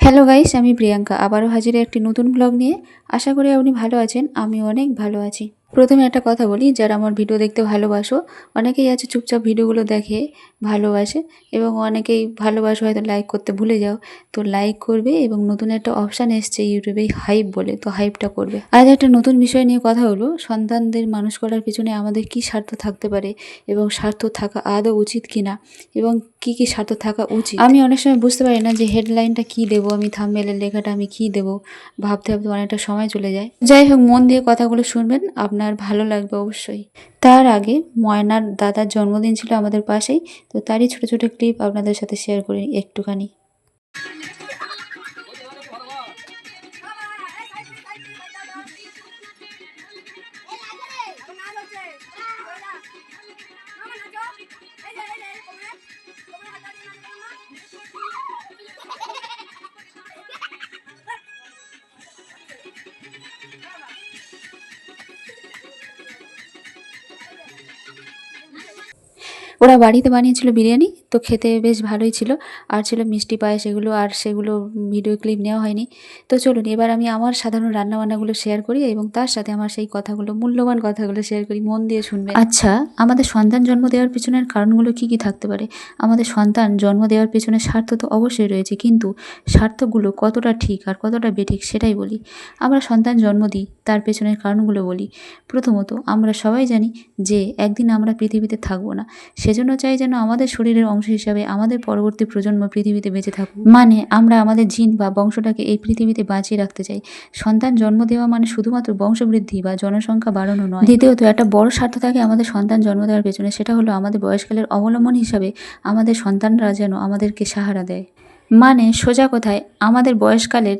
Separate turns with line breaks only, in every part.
Hello guys আমি প্রিয়াঙ্কা। আবারও হাজির একটি নতুন ব্লগ নিয়ে। আশা করি আপনি ভালো আছেন আমি অনেক ভালো আছি। প্রথমে একটা কথা বলি, যারা আমার ভিডিও দেখতে ভালোবাসো, অনেকেই আছে চুপচাপ ভিডিওগুলো দেখে ভালোবাসে, এবং অনেকেই ভালোবাসো হয়তো লাইক করতে ভুলে যাও। তো লাইক করবে এবং নতুন একটা অপশান এসছে ইউটিউবে হাইপ বলে, তো হাইপটা করবে। আজ একটা নতুন বিষয় নিয়ে কথা হলো, সন্তানদের মানুষ করার পিছনে আমাদের কি স্বার্থ থাকতে পারে, এবং স্বার্থ থাকা আদৌ উচিত কিনা, এবং কি কি স্বার্থ থাকা উচিত? আমি অনেক সময় বুঝতে পারি না যে হেডলাইনটা কি দেব, আমি থামমেলের লেখাটা আমি কি দেব, ভাবতে ভাবতে অনেকটা সময় চলে যায়। যাই হোক, মন দিয়ে কথাগুলো শুনবেন, আপনার ভালো লাগবে অবশ্যই। তার আগে ময়নার দাদার জন্মদিন ছিল আমাদের পাশেই, তো তারই ছোট ছোট ক্লিপ আপনাদের সাথে শেয়ার করি একটুখানি। ওরা বাড়িতে বানিয়েছিল বিরিয়ানি? তো খেতে বেশ ভালোই ছিল। আর ছিল মিষ্টি পায়েস এগুলো, আর সেগুলো ভিডিও ক্লিপ নেওয়া হয়নি। তো চলুন, এবার আমি আমার সাধারণ রান্নাবান্নাগুলো শেয়ার করি এবং তার সাথে আমার সেই কথাগুলো, মূল্যবান কথাগুলো শেয়ার করি, মন দিয়ে শুনবেন। আচ্ছা আমাদের সন্তান জন্ম দেওয়ার পিছনের কারণগুলো কি কি থাকতে পারে? আমাদের সন্তান জন্ম দেওয়ার পেছনে স্বার্থ তো অবশ্যই রয়েছে, কিন্তু স্বার্থগুলো কতটা ঠিক আর কতটা বেঠিক সেটাই বলি। আমরা সন্তান জন্ম দিই, তার পেছনের কারণগুলো বলি। প্রথমত, আমরা সবাই জানি যে একদিন আমরা পৃথিবীতে থাকব না। সেজন্য চাই যেন আমাদের শরীরের অংশ হিসাবে আমাদের পরবর্তী প্রজন্ম পৃথিবীতে বেঁচে থাকুক। মানে আমরা আমাদের জিন বা বংশটাকে এই পৃথিবীতে বাঁচিয়ে রাখতে চাই। সন্তান জন্ম দেওয়া মানে শুধুমাত্র বংশবৃদ্ধি বা জনসংখ্যা বাড়ানো নয়। দ্বিতীয়ত, একটা বড় স্বার্থ থাকে আমাদের সন্তান জন্ম দেওয়ার পেছনে, সেটা হলো আমাদের বয়সকালের অবলম্বন হিসাবে আমাদের সন্তানরা যেন আমাদেরকে সাহারা দেয়। মানে সোজা কথায়, আমাদের বয়সকালের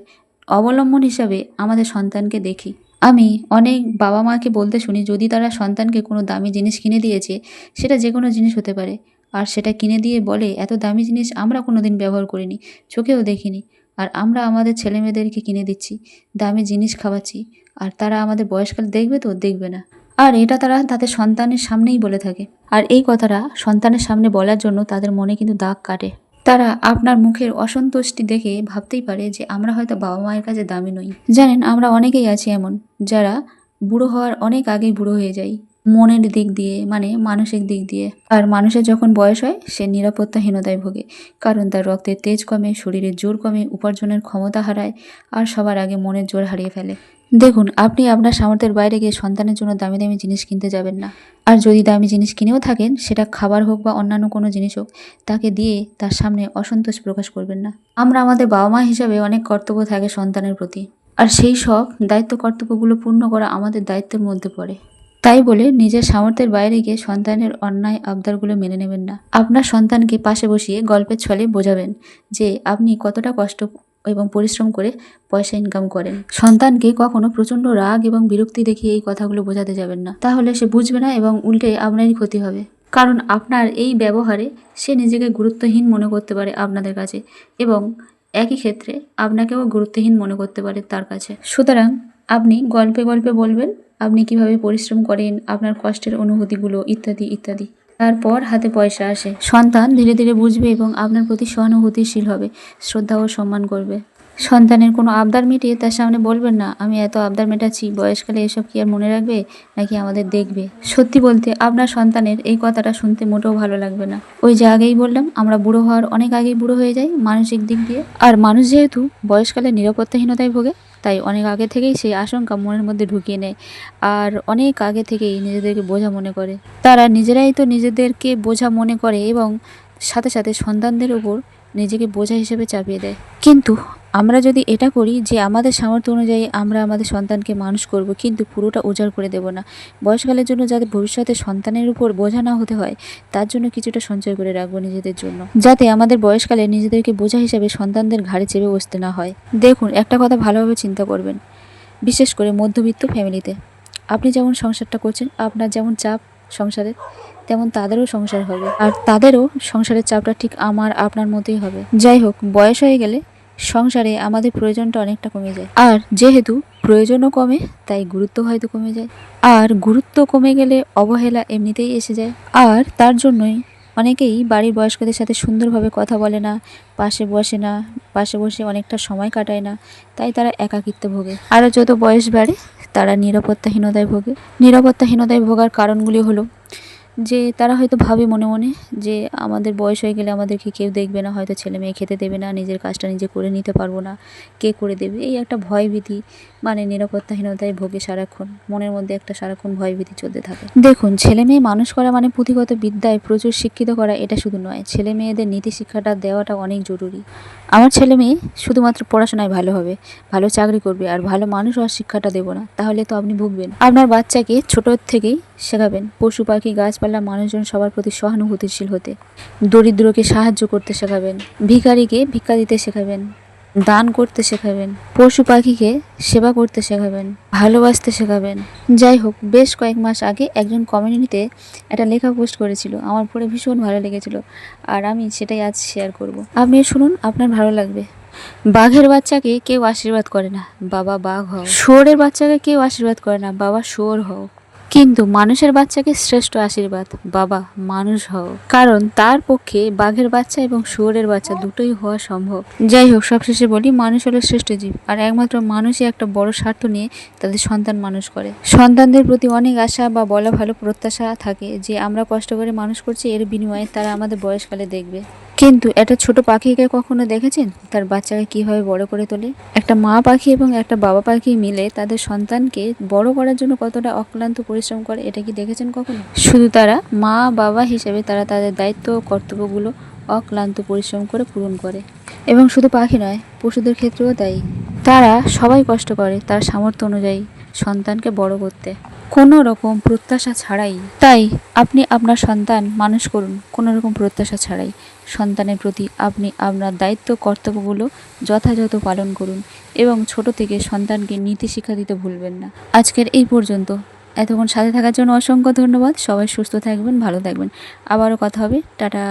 অবলম্বন হিসাবে আমাদের সন্তানকে দেখি। আমি অনেক বাবা মাকে বলতে শুনি, যদি তারা সন্তানকে কোনো দামি জিনিস কিনে দিয়েছে, সেটা যে কোনো জিনিস হতে পারে। আর সেটা কিনে দিয়ে বলে, এত দামি জিনিস আমরা কোনো দিন ব্যবহার করিনি, চোখেও দেখিনি। আর আমরা আমাদের ছেলেমেয়েদেরকে কিনে দিচ্ছি, দামি জিনিস খাওয়াচ্ছি। আর তারা আমাদের বয়সকাল দেখবে তো, দেখবে না। আর এটা তারা তাদের সন্তানের সামনেই বলে থাকে। আর এই কথাটা সন্তানের সামনে বলার জন্য তাদের মনে কিন্তু দাগ কাটে। তারা আপনার মুখের অসন্তুষ্টি দেখে ভাবতেই পারে যে, আমরা হয়তো বাবা মায়ের কাছে দামি নই। জানেন, আমরা অনেকেই আছি এমন, যারা বুড়ো হওয়ার অনেক আগেই বুড়ো হয়ে যাই। মনের দিক দিয়ে মানে মানসিক দিক দিয়ে। আর মানুষের যখন বয়স হয়, সে নিরাপত্তাহীনতায় ভোগে। কারণ তার রক্তের তেজ কমে, শরীরের জোর কমে, উপার্জনের ক্ষমতা হারায়, আর সবার আগে মনের জোর হারিয়ে ফেলে। দেখুন, আপনি আপনার সামর্থ্যের বাইরে গিয়ে সন্তানের জন্য দামি দামি জিনিস কিনতে যাবেন না। আর যদি দামি জিনিস কিনেও থাকেন, সেটা খাবার হোক বা অন্যান্য কোনো জিনিস হোক, তাকে দিয়ে তার সামনে অসন্তোষ প্রকাশ করবেন না। আমরা আমাদের বাবা মা হিসাবে অনেক কর্তব্য থাকে সন্তানের প্রতি। আর সেই সব দায়িত্ব কর্তব্যগুলো পূর্ণ করা আমাদের দায়িত্বের মধ্যে পড়ে। তাই বলে নিজের সামর্থ্যের বাইরে গিয়ে সন্তানের অন্যায় আবদারগুলো মেনে নেবেন না। আপনার সন্তানকে পাশে বসিয়ে গল্পের ছলে বোঝাবেন যে আপনি কতটা কষ্ট এবং পরিশ্রম করে পয়সা ইনকাম করেন। সন্তানকে কখনো প্রচণ্ড রাগ এবং বিরক্তি দেখিয়ে এই কথাগুলো বোঝাতে যাবেন না। তাহলে সে বুঝবে না এবং উল্টে আপনারই ক্ষতি হবে। কারণ আপনার এই ব্যবহারে সে নিজেকে গুরুত্বহীন মনে করতে পারে আপনাদের কাছে এবং একই ক্ষেত্রে আপনাকেও গুরুত্বহীন মনে করতে পারে তার কাছে। সুতরাং আপনি গল্পে গল্পে বলবেন আপনি কীভাবে পরিশ্রম করেন, আপনার কষ্টের অনুভূতিগুলো ইত্যাদি ইত্যাদি। তারপর হাতে পয়সা আসে। সন্তান ধীরে ধীরে বুঝবে এবং আপনার প্রতি সহানুভূতিশীল হবে, শ্রদ্ধা ও সম্মান করবে। সন্তানের কোনো আবদার মিটিয়ে তার সামনে বলবেন না, আমি এত আবদার মেটাচ্ছি, বয়সকালে এসব কি আর মনে রাখবে, নাকি আমাদের দেখবে? সত্যি বলতে, আপনার সন্তানের এই কথাটা শুনতে মোটেও ভালো লাগবে না। ওই যে আগেই বললাম, আমরা বুড়ো হওয়ার অনেক আগেই বুড়ো হয়ে যাই, মানসিক দিক দিয়ে। আর মানুষ যেহেতু বয়সকালে নিরাপত্তাহীনতায় ভোগে, তাই অনেক আগে থেকেই সেই আশঙ্কা মনের মধ্যে ঢুকিয়ে নেয়, আর অনেক আগে থেকেই নিজেদেরকে বোঝা মনে করে। তারা নিজেরাই তো নিজেদেরকে বোঝা মনে করে এবং সাথে সাথে সন্তানদের ওপর নিজেকে বোঝা হিসেবে চাপিয়ে দেয়। কিন্তু আমরা যদি এটা করি যে আমাদের সামর্থ্য অনুযায়ী আমরা আমাদের সন্তানকে মানুষ করব, কিন্তু পুরোটা উজাড় করে দেব না। বয়সকালের জন্য যাতে ভবিষ্যতে সন্তানের উপর বোঝা না হতে হয়, তার জন্য কিছুটা সঞ্চয় করে রাখব নিজেদের জন্য। যাতে আমাদের বয়সকালে নিজেদেরকে বোঝা হিসাবে সন্তানদের ঘাড়ে চেপে বসতে না হয়। দেখুন, একটা কথা ভালোভাবে চিন্তা করবেন। বিশেষ করে মধ্যবিত্ত ফ্যামিলিতে। আপনি যেমন সংসারটা করছেন, আপনার যেমন চাপ সংসারে, তেমন তাদেরও সংসার হবে। আর তাদেরও সংসারের চাপটা ঠিক আমার, আপনার মতোই হবে। যাই হোক, বয়স হয়ে গেলে সংসারে আমাদের প্রয়োজনটা অনেকটা কমে যায়। আর যেহেতু প্রয়োজনও কমে তাই গুরুত্ব হয়তো কমে যায়। আর গুরুত্ব কমে গেলে অবহেলা এমনিতেই এসে যায়। আর তার জন্যই অনেকেই বাড়ির বয়স্কদের সাথে সুন্দরভাবে কথা বলে না পাশে বসে না পাশে বসে অনেকটা সময় কাটায় না তাই তারা একাকিত্ব ভোগে। আরও যত বয়স বাড়ে তারা নিরাপত্তাহীনতায় ভোগে। নিরাপত্তাহীনতায় ভোগার কারণগুলি হলো যে তারা হয়তো ভাবে মনে মনে যে আমাদের বয়স হয়ে গেলে আমাদেরকে কেউ দেখবে না, হয়তো ছেলে মেয়ে খেতে দেবে না, নিজের কাজটা নিজে করে নিতে পারব না, কে করে দেবে? এই একটা ভয়ভীতি মানে নিরাপত্তাহীনতায় ভোগে সারাক্ষণ, মনের মধ্যে একটা সারাক্ষণ ভয়ভীতি চলতে থাকে। দেখুন, ছেলে মেয়ে মানুষ করা মানে পুঁথিগত বিদ্যায় প্রচুর শিক্ষিত করা এটা শুধু নয়, ছেলে মেয়েদের নীতি শিক্ষাটা দেওয়াটা অনেক জরুরি। আমার ছেলে মেয়ে শুধুমাত্র পড়াশোনায় ভালো হবে, ভালো চাকরি করবে আর ভালো মানুষ হওয়ার শিক্ষাটা দেবো না, তাহলে তো আপনি ভুগবেন। আপনার বাচ্চাকে ছোটোর থেকেই শেখাবেন, পশু পাখি, গাছপালা মানুষজন সবার প্রতি সহানুভূতিশীল হতে, দরিদ্রকে সাহায্য করতে শেখাবেন, ভিখারিকে ভিক্ষা দিতে শেখাবেন, দান করতে শেখাবেন, পশু পাখিকে সেবা করতে শেখাবেন, ভালোবাসতে শেখাবেন। যাই হোক, বেশ কয়েক মাস আগে একজন কমিউনিটিতে একটা লেখা পোস্ট করেছিল, আমার পড়ে ভীষণ ভালো লেগেছিল, আর আমি সেটাই আজ শেয়ার করব। আপনিও শুনুন, আপনার ভালো লাগবে। বাঘের বাচ্চাকে কেউ আশীর্বাদ করে না, বাবা বাঘ হও। শুয়োরের বাচ্চাকে কেউ আশীর্বাদ করে না, বাবা শুয়োর হও। কিন্তু মানুষের বাচ্চাকে শ্রেষ্ঠ আশীর্বাদ, বাবা, মানুষ হও। কারণ তার পক্ষে বাঘের বাচ্চা এবং শুয়োরের বাচ্চা দুটোই হওয়া সম্ভব। যাই হোক, সবশেষে বলি, মানুষ হলো শ্রেষ্ঠ জীব। আর একমাত্র মানুষই একটা বড় স্বার্থ নিয়ে তাদের সন্তান মানুষ করে। সন্তানদের প্রতি অনেক আশা বা বলা ভালো প্রত্যাশা থাকে। যে আমরা কষ্ট করে মানুষ করছি, এর বিনিময়ে তারা আমাদের বয়সকালে দেখবে। কিন্তু একটা ছোট পাখিকে কখনো দেখেছেন? তার বাচ্চাকে কীভাবে বড় করে তোলে? একটা মা পাখি এবং একটা বাবা পাখি মিলে তাদের সন্তানকে বড় করার জন্য কতটা অক্লান্ত পরিশ্রম করে, এটা কি দেখেছেন কখনো? শুধু তারা, মা, বাবা হিসেবে তারা তাদের দায়িত্ব ও কর্তব্যগুলো অক্লান্ত পরিশ্রম করে পূরণ করে। এবং শুধু পাখি নয়, পশুদের ক্ষেত্রেও তাই। তারা সবাই কষ্ট করে তার সামর্থ্য অনুযায়ী সন্তানকে বড় করতে। কোনো রকম প্রত্যাশা ছাড়াই। তাই আপনি আপনার সন্তান মানুষ করুন, কোনো রকম প্রত্যাশা ছাড়াই। সন্তানের প্রতি আপনি আপনার দায়িত্ব, কর্তব্যগুলো যথাযথ পালন করুন এবং ছোট থেকে সন্তানকে নীতি শিক্ষা দিতে ভুলবেন না। আজকের এই পর্যন্ত। এতক্ষণ সাথে থাকার জন্য অসংখ্য ধন্যবাদ। সবাই সুস্থ থাকবেন, ভালো থাকবেন। আবারও কথা হবে। টাটা।